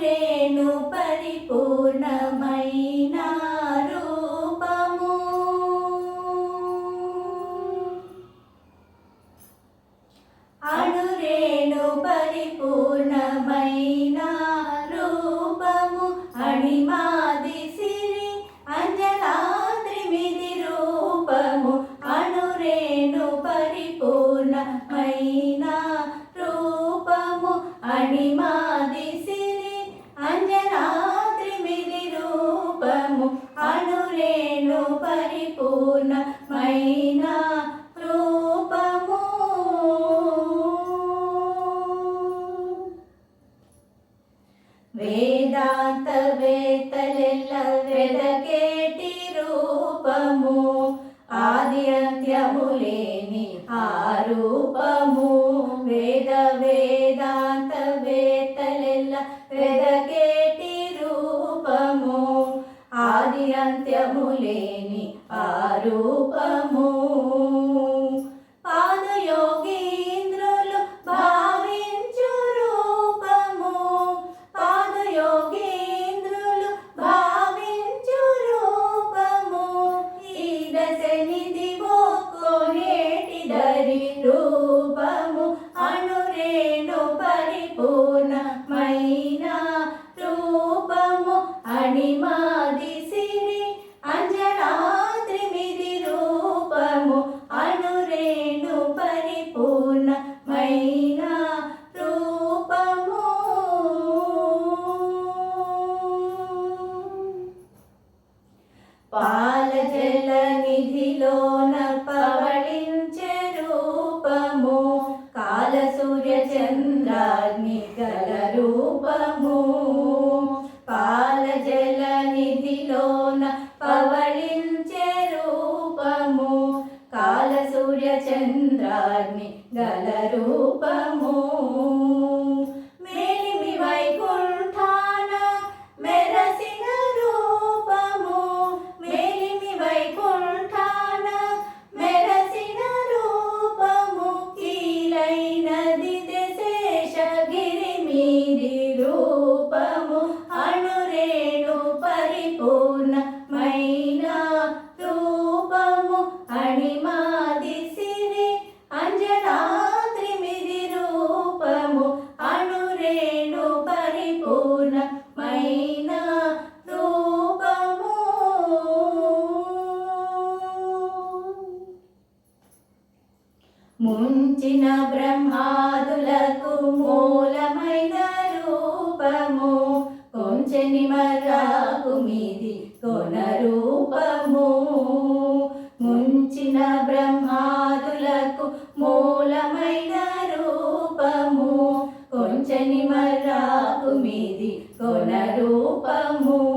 రేణు పరిపూర్ణమైన రూపము. అణురేణు పరిపూర్ణమైన రూపము. అణిమాది సిరి అంజలాద్రిమిది రూపము. అణురేణు పరిపూర్ణమైన రూపము. అణిమాది పరిపూర్ణమైన రూపము. వేదాంత వేతలెల్ల వెదకేటి రూపము? ఆది అంత్యము లేని ఆ రూపము. వేద వేదాంత వేతలెల్ల వెదకేటి రూపము? ఆది అంత్యము లేని ఆరూపము రూపము పాదయోగీంద్రులు భావించు రూపము. పాదయోగీంద్రులు భావించు రూపము. ఈ దశనిధి కోనేటి దరి రూపము. అణురేణు పరిపూర్ణమైన రూపము. అణిమాది పాల జల నిధిలోన పవళించే రూపము కాల సూర్య చంద్రాగ్ని గల రూపము. పాల జల నిధిలోన పవళించే రూపము కాల సూర్య చంద్రాగ్ని గల రూపము. రూపము అణురేణు పరిపూర్ణమైన రూపము అణిమాది సిరి అంజనాద్రిమిది రూపము అణురేణు పరిపూర్ణమైన రూపము. ముంచిన బ్రహ్మాదులకు మూలమైన రూపము కొంచెని మర్రాకు మీది కొన రూపము. ముంచిన బ్రహ్మాదులకు మూలమైన రూపము కొంచెని మర్రాకు మీది కొన రూపము.